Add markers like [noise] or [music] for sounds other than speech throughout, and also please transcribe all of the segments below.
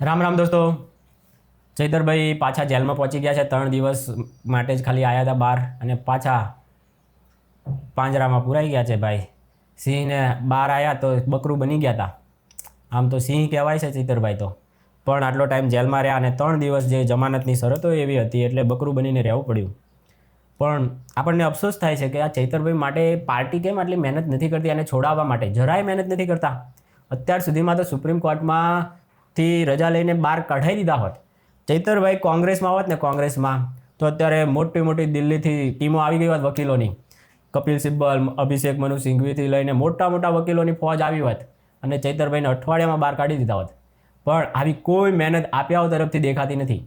રામ રામ દોસ્તો. ચૈતરભાઈ પાછા જેલમાં પહોંચી ગયા છે. ત્રણ દિવસ માટે જ ખાલી આવ્યા હતા બહાર અને પાછા પાંજરામાં પુરાઈ ગયા છે ભાઈ. સિંહને બહાર આવ્યા તો બકરું બની ગયા હતા આમ તો સિંહ કહેવાય છે ચૈતરભાઈ તો. પણ આટલો ટાઈમ જેલમાં રહ્યા અને ત્રણ દિવસ જે જમાનતની શરતો એવી હતી એટલે બકરું બનીને રહેવું પડ્યું. પણ આપણને અફસોસ થાય છે કે આ ચૈતરભાઈ માટે પાર્ટી કેમ આટલી મહેનત નથી કરતી અને છોડાવવા માટે જરાય મહેનત નથી કરતા? અત્યાર સુધીમાં તો સુપ્રીમ કોર્ટમાંથી રજા લઈને બહાર કઢાઈ દીધા હોત. ચૈતરભાઈ કોંગ્રેસમાં હોત ને કોંગ્રેસમાં, તો અત્યારે મોટી મોટી દિલ્હીથી ટીમો આવી ગઈ હોત વકીલોની. કપિલ સિબ્બલ, અભિષેક મનુ સિંઘવીથી લઈને મોટા મોટા વકીલોની ફોજ આવી હોત અને ચૈતરભાઈને અઠવાડિયામાં બહાર કાઢી દીધા હોત. પણ આવી કોઈ મહેનત આપ્યાઓ તરફથી દેખાતી નથી.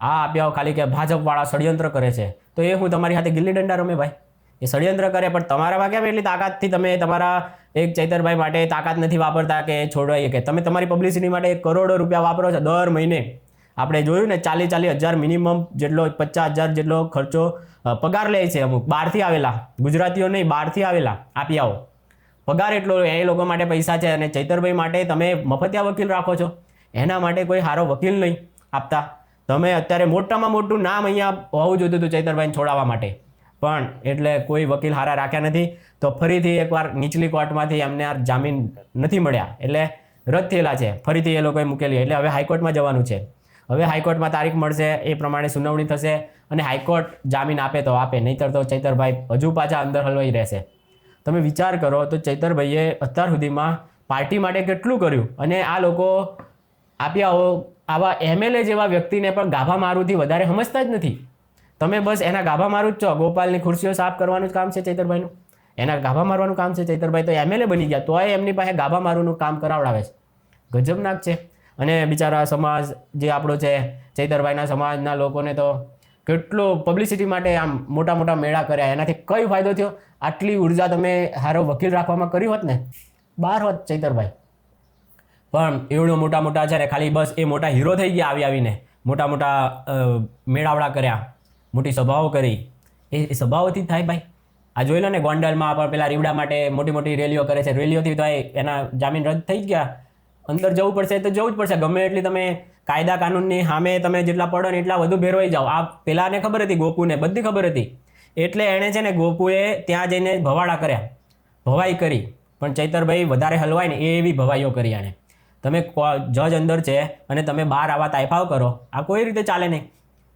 આ આપ્યાઓ ખાલી કે ભાજપવાળા ષડયંત્ર કરે છે. તો એ હું તમારી સાથે ગિલ્લી દંડા રમે ભાઈ. એ ષડયંત્ર કરે, પણ તમારામાં કેમ એટલી તાકાતથી તમે તમારા એક ચૈતરભાઈ માટે તાકાત નથી વાપરતા કે છોડવાઈએ કે. તમે તમારી પબ્લિસિટી માટે કરોડો રૂપિયા વાપરો છો દર મહિને. આપણે જોયું ને, ચાલીસ ચાલીસ હજાર મિનિમમ જેટલો, પચાસ હજાર જેટલો ખર્ચો પગાર લે છે અમુક. બહારથી આવેલા. ગુજરાતીઓ નહીં, બહારથી આવેલા. આપી આવો. પગાર એટલો એ લોકો માટે પૈસા છે અને ચૈતરભાઈ માટે તમે મફતિયા વકીલ રાખો છો. એના માટે કોઈ સારો વકીલ નહીં આપતા. તમે અત્યારે મોટામાં મોટું નામ અહીંયા હોવું જોઈતું હતું ચૈતરભાઈને છોડાવવા માટે. પણ એટલે કોઈ વકીલ હારા રાખ્યા નથી, તો ફરીથી એકવાર નીચલી કોર્ટમાંથી એમને આ જામીન નથી મળ્યા. એટલે રદ થયેલા છે. ફરીથી એ લોકોએ મૂકેલી. એટલે હવે હાઈકોર્ટમાં જવાનું છે. હવે હાઈકોર્ટમાં તારીખ મળશે, એ પ્રમાણે સુનાવણી થશે અને હાઈકોર્ટ જામીન આપે તો આપે. નહીંતર તો ચૈતરભાઈ હજુ પાછા અંદર હલવાઈ રહેશે. તમે વિચાર કરો તો ચૈતરભાઈએ અત્યાર સુધીમાં પાર્ટી માટે કેટલું કર્યું? અને આ લોકો આપ્યાઓ આવા એમએલએ જેવા વ્યક્તિને પણ ગાભા મારુંથી વધારે સમજતા જ નથી. તમે બસ એના ગાભા મારું જ છો. ગોપાલની ખુરશીઓ સાફ કરવાનું જ કામ છે ચૈતરભાઈનું. એના ગાભા મારવાનું કામ છે ચૈતરભાઈ તો એમએલએ બની ગયા. તોય એમની પાસે ગાભા મારવાનું કામ કરાવડાવે છે. ગજબનાક છે. અને બિચારા સમાજ જે આપણો છે, ચૈતરભાઈના સમાજના લોકોને તો કેટલો પબ્લિસિટી માટે આમ મોટા મોટા મેળા કર્યા. એનાથી કઈ ફાયદો થયો? આટલી ઊર્જા તમે હારો વકીલ રાખવામાં કરી હોત ને? બાર હોત ચૈતરભાઈ. પણ એવડો મોટા મોટા છે ને ખાલી બસ એ મોટા હીરો થઈ ગયા આવી આવીને. મોટા મોટા મેળાવડા કર્યા. મોટી સભાઓ કરી. એ સભાઓથી થાય ભાઈ. આ જોઈ લો ને ગોંડલમાં આપણે પેલા રીવડા માટે મોટી મોટી રેલીઓ કરે છે. રેલીઓથી તો એના જામીન રદ થઈ ગયા. અંદર જવું પડશે તો જવું જ પડશે. ગમે એટલી તમે કાયદા કાનૂનની સામે તમે જેટલા પડો ને એટલા વધુ ભેરવાઈ જાઓ. આ પેલાને ખબર હતી, ગોપુને બધી ખબર હતી. એટલે એણે છે ને ગોપુએ ત્યાં જઈને ભવાડા કર્યા. ભવાઈ કરી. પણ ચૈતરભાઈ વધારે હલવાય ને એ એવી ભવાઈઓ કરી એણે. તમે જજ અંદર છે અને તમે બહાર આવા તાઇફાવ કરો. આ કોઈ રીતે ચાલે નહીં.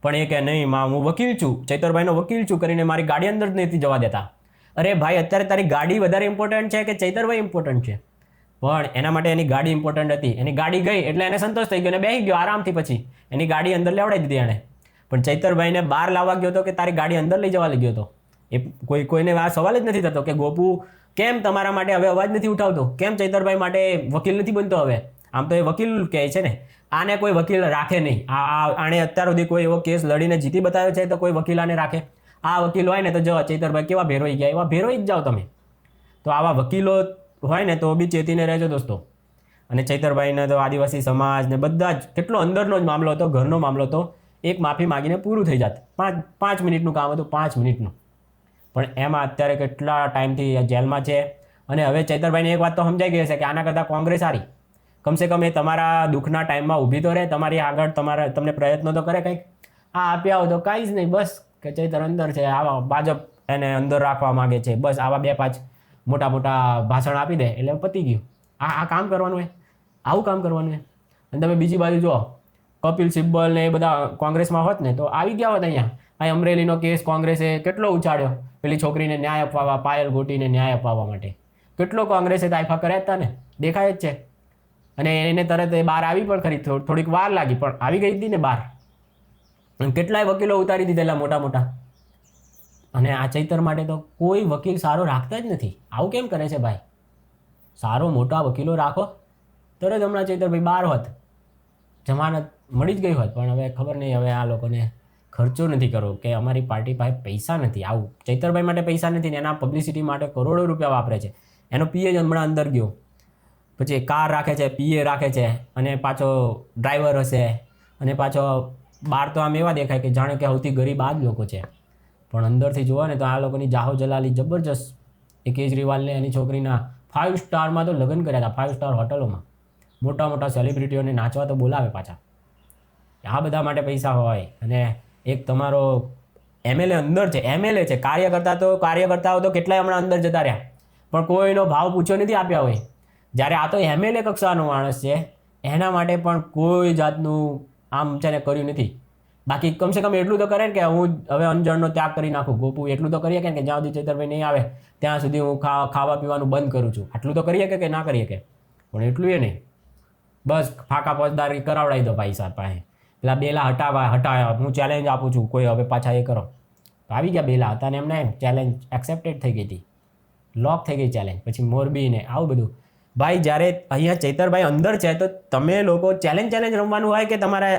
પણ એ કે નહીં, માં, હું વકીલ છું. ચૈતરભાઈનો વકીલ છું કરીને મારી ગાડી અંદર જ નથી જવા દેતા. અરે ભાઈ, અત્યારે તારી ગાડી વધારે ઇમ્પોર્ટન્ટ છે કે ચૈતરભાઈ ઇમ્પોર્ટન્ટ છે? પણ એના માટે એની ગાડી ઇમ્પોર્ટન્ટ હતી. એની ગાડી ગઈ એટલે એને સંતોષ થઈ ગયો અને બેસી ગયો આરામથી પછી. એની ગાડી અંદર લેવડાવી દીધી એણે. પણ ચૈતરભાઈને બહાર લાવવા ગયો હતો કે તારી ગાડી અંદર લઈ જવા લઈ ગયો હતો એ કોઈ, કોઈને આ સવાલ જ નથી થતો કે ગોપુ, કેમ તમારા માટે હવે અવાજ નથી ઉઠાવતો? કેમ ચૈતરભાઈ માટે વકીલ નથી બનતો હવે? આમ તો એ વકીલ કહે છે ને. આને કોઈ વકીલ રાખે નહીં. આ આણે અત્યાર સુધી કોઈ એવો કેસ લડીને જીતી બતાવ્યો છે તો કોઈ વકીલ આને રાખે. આ વકીલ હોય ને તો જો ચૈતરભાઈ કેવા ભેરોઈ ગયા? એવા ભેરોઈ જ જાઓ તમે. તો આવા વકીલો હોય ને તો બી ચેતીને રહેજો દોસ્તો. અને ચૈતરભાઈને તો આદિવાસી સમાજ ને બધા જ, કેટલો અંદરનો જ મામલો હતો, ઘરનો મામલો હતો, એક માફી માગીને પૂરું થઈ જાત. પાંચ પાંચ મિનિટનું કામ હતું, પાંચ મિનિટનું. પણ એમાં અત્યારે કેટલા ટાઈમથી જેલમાં છે. અને હવે ચૈતરભાઈને એક વાત તો સમજાઈ ગઈ હશે કે આના કરતાં કોંગ્રેસ સારી. કમસે કમ એ તમારા દુઃખના ટાઈમમાં ઊભી તો રહે, તમારી આગળ તમારા તમને પ્રયત્નો તો કરે કંઈક. આ આપ્યા હોય તો કાંઈ જ નહીં, બસ કે ચૈતર અંદર છે, આવા ભાજપ એને અંદર રાખવા માંગે છે, બસ આવા બે પાંચ મોટા મોટા ભાષણ આપી દે, એટલે પતી ગયું. આ આ કામ કરવાનું હોય આવું કામ કરવાનું હોય અને તમે બીજી બાજુ જુઓ, કપિલ સિબ્બલ ને એ બધા કોંગ્રેસમાં હોત ને, તો આવી ગયા હોત અહીંયા. આ અમરેલીનો કેસ કોંગ્રેસે કેટલો ઉછાળ્યો? પેલી છોકરીને ન્યાય અપાવવા, પાયલ ગોટીને ન્યાય અપાવવા માટે. કેટલો કોંગ્રેસે તાઇફા કર્યા હતા ને? દેખાય જ છે. અને એને તરત એ બહાર આવી પણ ખરી થોડીક વાર લાગી, પણ આવી ગઈ હતી ને બહાર. કેટલાય વકીલો ઉતારી દીધેલા મોટા મોટા. અને આ ચૈતર માટે તો કોઈ વકીલ સારો રાખતા જ નથી. આવું કેમ કરે છે ભાઈ? સારો મોટા વકીલો રાખો. તરત હમણાં ચૈતરભાઈ બહાર હોત. જમાનત મળી જ ગઈ હોત, પણ હવે ખબર નહીં, હવે આ લોકોને ખર્ચો નથી કરવો, કે અમારી પાર્ટી પાસે પૈસા નથી. આવું ચૈતરભાઈ માટે પૈસા નથી ને એના પબ્લિસિટી માટે કરોડો રૂપિયા વાપરે છે. એનો પીએ હમણાં અંદર ગયો. પછી કાર રાખે છે પીએ રાખે છે અને પાછો ડ્રાઈવર હશે. અને પાછો બહાર તો આમ એવા દેખાય કે જાણે કે સૌથી ગરીબ આ જ લોકો છે. પણ અંદરથી જુઓ ને તો આ લોકોની જાહો જલાલી જબરજસ્ત એ કેજરીવાલને એની છોકરીના ફાઇવ સ્ટારમાં તો લગ્ન કર્યા હતા ફાઇવ સ્ટાર હોટલોમાં. મોટા મોટા સેલિબ્રિટીઓને નાચવા તો બોલાવે પાછા. આ બધા માટે પૈસા હોય અને એક તમારો એમએલએ અંદર છે એમએલએ છે. કાર્યકર્તા તો, કાર્યકર્તાઓ તો કેટલાય હમણાં અંદર જતા રહ્યા. પણ કોઈનો ભાવ પૂછ્યો નથી આપ્યા હોય. જ્યારે આ તો એમએલએ કક્ષાનો માણસ છે, એના માટે પણ કોઈ જાતનું આમ છે ને કર્યું નથી. બાકી કમસે કમ એટલું તો કરે ને કે હું હવે અંજણનો ત્યાગ કરી નાખું, ગોપુ એટલું તો કરીએ કે જ્યાં સુધી ચેતરભાઈ નહીં આવે, ત્યાં સુધી હું ખાવા પીવાનું બંધ કરું છું. આટલું તો કરીએ કે ના કરીએ કે? પણ એટલું એ નહીં. બસ ફાકા ફોજદારી કરાવડાવી દો ભાઈ સાહેબ પાસે. પેલા બેલા હટાવા હટાવ્યા હું ચેલેન્જ આપું છું, કોઈ હવે પાછા એ કરો. આવી ગયા બેલા હતા ને એમને ચેલેન્જ એક્સેપ્ટેડ થઈ ગઈ હતી. લોક થઈ ગઈ ચેલેન્જ પછી મોરબી ને આવું બધું. ભાઈ, જ્યારે અહીંયા ચૈતરભાઈ અંદર છે, તો તમે લોકો ચેલેન્જ ચેલેન્જ રમવાનું હોય કે તમારે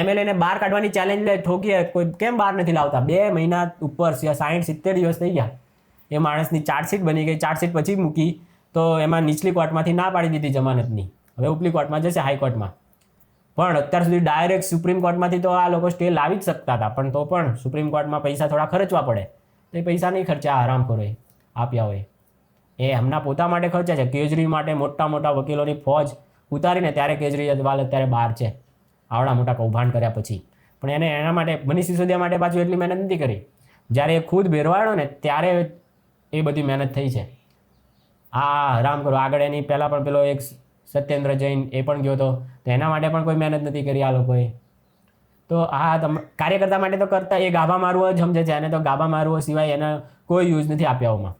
એમએલએને બહાર કાઢવાની ચેલેન્જ લે? ઠોકીએ કોઈ કેમ બહાર નથી લાવતા? બે મહિના ઉપર સાઠ સિત્તેર દિવસ થઈ ગયા. એ માણસની ચાર્જશીટ બની ગઈ. ચાર્જશીટ પછી મૂકી, તો એમાં નીચલી કોર્ટમાંથી ના પાડી દીધી જમાનતની. હવે ઉપલી કોર્ટમાં જશે હાઈકોર્ટમાં પણ અત્યાર સુધી ડાયરેક્ટ સુપ્રીમ કોર્ટમાંથી તો આ લોકો સ્ટે લાવી જ શકતા હતા. પણ તો પણ સુપ્રીમ કોર્ટમાં પૈસા થોડા ખર્ચવા પડે. તો એ પૈસા નહીં ખર્ચા આરામ કરો આપ્યા હોય. એ એમના પોતા માટે ખર્ચે છે. કેજરી માટે મોટા મોટા વકીલોની ફોજ ઉતારીને ત્યારે કેજરીવાલ અત્યારે બહાર છે. આવડા મોટા કૌભાંડ કર્યા પછી. પણ એને એના માટે મનીષ સિસોદિયા માટે પાછું એટલી મહેનત નથી કરી. જ્યારે એ ખુદ ભેરવાડો ને ત્યારે એ બધી મહેનત થઈ છે. આ રામ કરો. આગળ એની પહેલાં પણ પેલો એક સત્યેન્દ્ર જૈન એ પણ ગયો હતો. તો એના માટે પણ કોઈ મહેનત નથી કરી આ લોકોએ. તો આ તમ કાર્યકર્તા માટે તો કરતા એ ગાભા મારવો જ સમજે છે. અને તો ગાભા મારવો સિવાય એના કોઈ યુઝ નથી આપ્યાઓમાં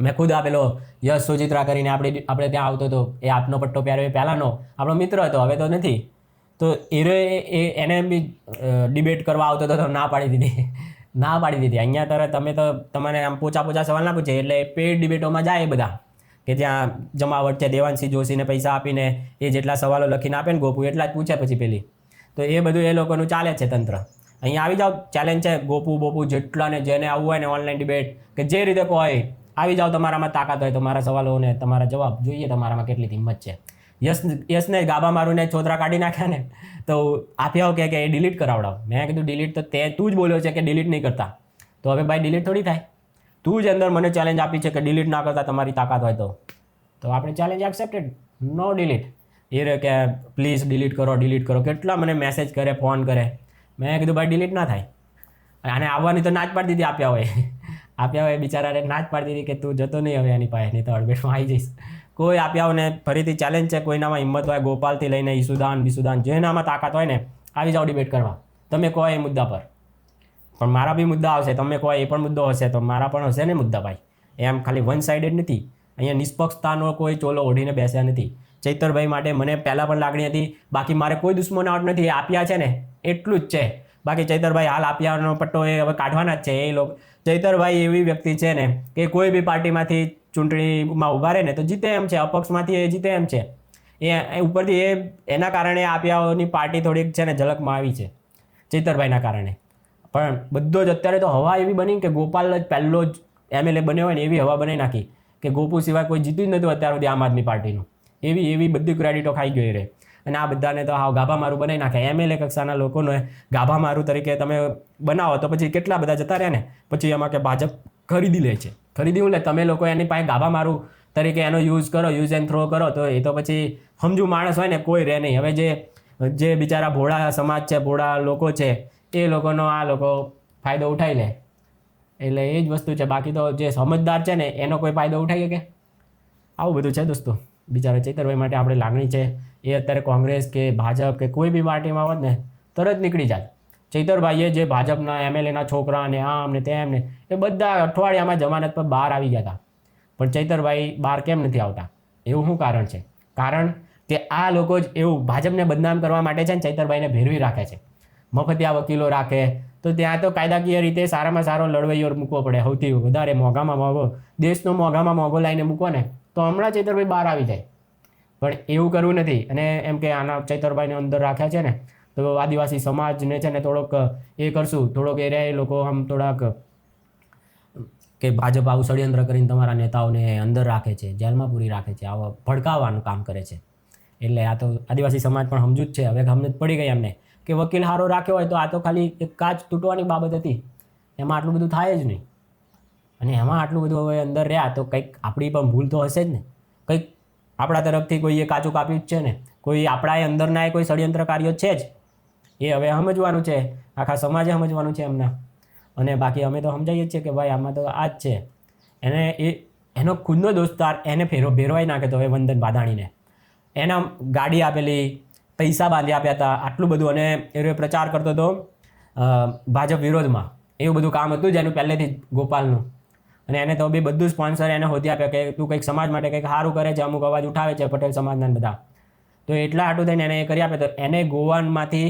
મેં ખુદ આપેલો યશ સુચિત્રા કરીને આપણે આપણે ત્યાં આવતો હતો. એ આપનો પટ્ટો પહેર્યો, એ પહેલાંનો. આપણો મિત્ર હતો, હવે તો નથી. તો એરે એ એને બી ડિબેટ કરવા આવતો હતો, તો ના પાડી દીધી. [laughs] ના પાડી દીધી. અહીંયા તરત તમે તો તમને આમ પોચા પોચા સવાલ ના પૂછે, એટલે પેડ ડિબેટોમાં જાય બધા. કે જ્યાં જમાવટ છે, દેવાંશી જોશીને પૈસા આપીને એ જેટલા સવાલો લખીને આપે ને ગોપુ એટલા જ પૂછે પછી પેલી. તો એ બધું એ લોકોનું ચાલે છે તંત્ર. અહીંયા આવી જાઓ. ચેલેન્જ છે ગોપુ બોપુ જેટલાને જેને આવવું હોય ને ઓનલાઈન ડિબેટ કે જે રીતે હોય આવી જાઓ, તમારામાં તાકાત હોય તમારા સવાલોને તમારા જવાબ જોઈએ, તમારામાં કેટલી હિંમત છે. યશ યશને મારું ને છોતરા કાઢી નાખ્યા ને, તો આપ્યા કે કે એ ડિલીટ કરાવડાવ. મેં કીધું ડિલીટ તો તે, તું જ બોલ્યો છે કે ડિલીટ નહીં કરતા. તો હવે ભાઈ ડિલીટ થોડી થાય. તું જ અંદર મને ચેલેન્જ આપી છે કે ડિલીટ ના કરતા તમારી તાકાત હોય તો. તો આપણે ચેલેન્જ એક્સેપ્ટેડ નો ડિલીટ એ રે કે પ્લીઝ ડિલીટ કરો ડિલીટ કરો. કેટલા મને મેસેજ કરે ફોન કરે. મેં કીધું, ભાઈ ડિલીટ ના થાય. અને આવવાની તો ના જ પાડી દીધી આપ્યા હોય. આપ્યા હોય બિચારાને ના જ પાડી દીધી કે તું જતો નહીં હવે એની પાસે નહીં તો અડબેટમાં આવી જઈશ. કોઈ આપ્યા હોય ને ફરીથી ચેલેન્જ છે, કોઈનામાં હિંમત હોય ગોપાલથી લઈને ઈસુદાન, બિસુદાન, જેનામાં તાકાત હોય ને, આવી જાઓ ડિબેટ કરવા. તમે કહો એ મુદ્દા પર. પણ મારા બી મુદ્દા આવશે, તમે કહો એ પણ મુદ્દો હશે, તો મારા પણ હશે ને મુદ્દા ભાઈ. એમ ખાલી વન સાઇડેડ નથી. અહીંયા નિષ્પક્ષતાનો કોઈ ચોલો ઓઢીને બેસ્યા નથી. ચૈતરભાઈ માટે મને પહેલાં પણ લાગણી હતી, બાકી મારે કોઈ દુશ્મન આવટ નથી, એ આપ્યા છે ને, એટલું જ છે. બાકી ચૈતરભાઈ હાલ આપ્યાનો પટ્ટો એ હવે કાઢવાના જ છે, એ લોકો ચૈતરભાઈ એવી વ્યક્તિ છે ને કે કોઈ બી પાર્ટીમાંથી ચૂંટણીમાં ઊભા રહે ને તો જીતે એમ છે, અપક્ષમાંથી એ જીતે એમ છે. એ ઉપરથી એ એના કારણે આપ્યાઓની પાર્ટી થોડીક છે ને ઝલકમાં આવી છે, ચૈતરભાઈના કારણે. પણ બધો જ અત્યારે તો હવા એવી બની કે ગોપાલ જ પહેલો જ એમએલએ બન્યો હોય ને એવી હવા બનાવી નાખી કે ગોપુ સિવાય કોઈ જીત્યું જ નહોતું અત્યાર સુધી આમ આદમી પાર્ટીનું. એવી એવી બધી ક્રેડિટો ખાઈ ગઈ રહે. અને આ બધાને તો હાવ ગાભા મારું બનાવી નાખે. એમએલએ કક્ષાના લોકોને ગાભા મારું તરીકે તમે બનાવો તો પછી કેટલા બધા જતા રહ્યા ને? પછી એમાં કે ભાજપ ખરીદી લે છે. ખરીદી લે, તમે લોકો એની પાસે ગાભા મારું તરીકે એનો યુઝ કરો યુઝ એન્ડ થ્રો કરો, તો એ તો પછી સમજુ માણસ હોય ને, કોઈ રહે નહીં. હવે જે જે બિચારા ભોળા સમાજ છે, ભોળા લોકો છે, એ લોકોનો આ લોકો ફાયદો ઉઠાવી લે. એટલે એ જ વસ્તુ છે. બાકી તો જે સમજદાર છે ને, એનો કોઈ ફાયદો ઉઠાવી શકે? આવું બધું છે દોસ્તો. બિચારા ચૈતરભાઈ માટે આપણે લાગણી છે. એ અત્યારે કોંગ્રેસ કે ભાજપ કે કોઈ બી પાર્ટીમાં હોત ને, તરત નીકળી જાય. ચૈતરભાઈએ જે ભાજપના એમએલએના છોકરા અને આમ ને તેમ ને, એ બધા અઠવાડિયામાં જમાનત પર બહાર આવી ગયા હતા. પણ ચૈતરભાઈ બહાર કેમ નથી આવતા? એવું શું કારણ છે? કારણ કે આ લોકો જ એવું ભાજપને બદનામ કરવા માટે છે ને ચૈતરભાઈને ભેરવી રાખે છે. મફતિયા વકીલો રાખે તો ત્યાં તો કાયદાકીય રીતે સારામાં સારો લડવૈયો મૂકવો પડે સૌથી વધારે મોંઘામાં મોંઘો, દેશનો મોંઘામાં મોંઘો લાઈને મૂકો ને, તો હમણાં ચૈતરભાઈ બહાર આવી જાય. પણ એવું કરવું નથી. અને એમ કે આના ચૈતરભાઈને અંદર રાખ્યા છે ને, તો આદિવાસી સમાજને છે ને થોડોક એ કરશું. થોડોક એ રહે લોકો આમ થોડાક કે ભાજપ આવું ષડયંત્ર કરીને તમારા નેતાઓને અંદર રાખે છે, જેલમાં પૂરી રાખે છે, આવા ભડકાવવાનું કામ કરે છે. એટલે આ તો આદિવાસી સમાજ પણ સમજુ જ છે. હવે સમજ પડી ગઈ એમને. કે વકીલ હારો રાખ્યો હોય તો આ તો ખાલી એક કાચ તૂટવાની બાબત હતી. એમાં આટલું બધું થાય જ નહીં. અને એમાં આટલું બધું હવે અંદર રહ્યા તો કંઈક આપણી પણ ભૂલ તો હશે જ ને. કંઈક આપણા તરફથી કોઈએ કાચું કાપ્યું જ છે ને. કોઈ આપણા અંદરના કોઈ ષડયંત્રકારીઓ છે જ. એ હવે સમજવાનું છે. આખા સમાજે સમજવાનું છે એમના. અને બાકી અમે તો સમજાવીએ જ છીએ કે ભાઈ આમાં તો આ જ છે. એને એ, એનો ખુદનો દોસ્તાર એને ફેરો ભેરવાઈ નાખે તો હવે વંદન બાદાણીને એના ગાડી આપેલી પૈસા બાંધી આપ્યા હતા, આટલું બધું. અને એ રહ્યો પ્રચાર કરતો હતો ભાજપ વિરોધમાં. એવું બધું કામ હતું જ એનું પહેલેથી જ ગોપાલનું. અને એને તો બી બધું સ્પોન્સર એને હોતી આપ્યા કે તું કંઈક સમાજ માટે કંઈક સારું કરે છે, અમુક અવાજ ઉઠાવે છે પટેલ સમાજના બધા. તો એટલા આટું થઈને એને એ કરી આપ્યા તો એને ગોવાનમાંથી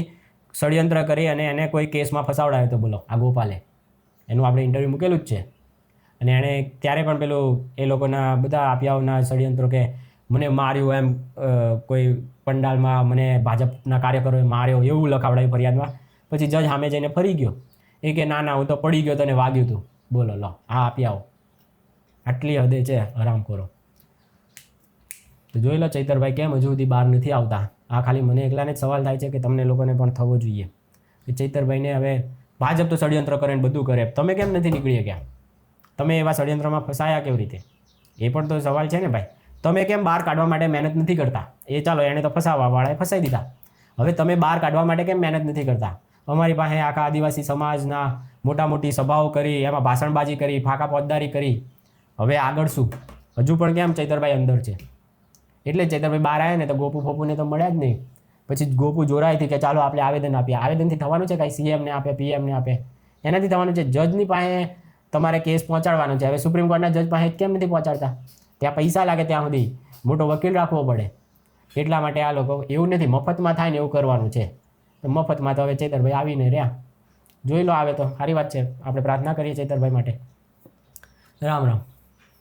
ષડયંત્ર કરી અને એને કોઈ કેસમાં ફસાવડાવ્યો તો બોલો, આ ગોપાલે. એનું આપણે ઇન્ટરવ્યૂ મૂકેલું જ છે. અને એણે ત્યારે પણ પેલું એ લોકોના બધા આપ્યાઓના ષડયંત્રો કે મને માર્યું એમ કોઈ પંડાલમાં મને ભાજપના કાર્યકરોએ માર્યો એવું લખાવડાવ્યું ફરિયાદમાં. પછી જજ સામે જઈને ફરી ગયો. એ કે, ના ના, હું તો પડી ગયો તને વાગ્યું હતું બોલો, લો આ આવો. આટલી હદે છે આરામ કરો તો જોઈ લો ચૈતરભાઈ, કેમ હજુ સુધી બહાર નથી આવતા? આ ખાલી મને એકલાને જ સવાલ થાય છે કે તમને લોકોને પણ થવો જોઈએ. કે ચૈતરભાઈને હવે ભાજપ તો ષડયંત્ર કરે ને બધું કરે. તમે કેમ નથી નીકળી ગયા તમે એવા ષડયંત્રમાં ફસાયા કેવી રીતે? એ પણ તો સવાલ છે ને ભાઈ. તમે કેમ બહાર કાઢવા માટે મહેનત નથી કરતા? એ ચાલો, એને તો ફસાવવા વાળાએ ફસાઈ દીધા. હવે તમે બહાર કાઢવા માટે કેમ મહેનત નથી કરતા? અમારી પાસે આખા આદિવાસી સમાજના મોટા મોટી સભાઓ કરી, એમાં ભાષણબાજી કરી, ફાંકા ફોજદારી કરી. હવે આગળ શું? હજુ પણ કેમ ચૈતરભાઈ અંદર છે? એટલે ચૈતરભાઈ બહાર આવ્યા ને તો ગોપુ ફોપુને તો મળ્યા જ નહીં. પછી ગોપુ જોરાયથી કે ચાલો આપણે આવેદન આપીએ. આવેદનથી થવાનું છે કાંઈ? સીએમને આપે પીએમને આપે. એનાથી થવાનું છે, જજની પાસે તમારે કેસ પહોંચાડવાનો છે. હવે સુપ્રીમ કોર્ટના જજ પાસે કેમ નથી પહોંચાડતા? ત્યાં પૈસા લાગે ત્યાં સુધી. મોટો વકીલ રાખવો પડે. એટલા માટે આ લોકો એવું નથી, મફતમાં થાય ને એવું કરવાનું છે. તો મફતમાં તો હવે ચેતરભાઈ આવીને રહ્યા. જોઈ લો આવે તો. સારી વાત છે. આપણે પ્રાર્થના કરીએ ચેતરભાઈ માટે. રામ રામ.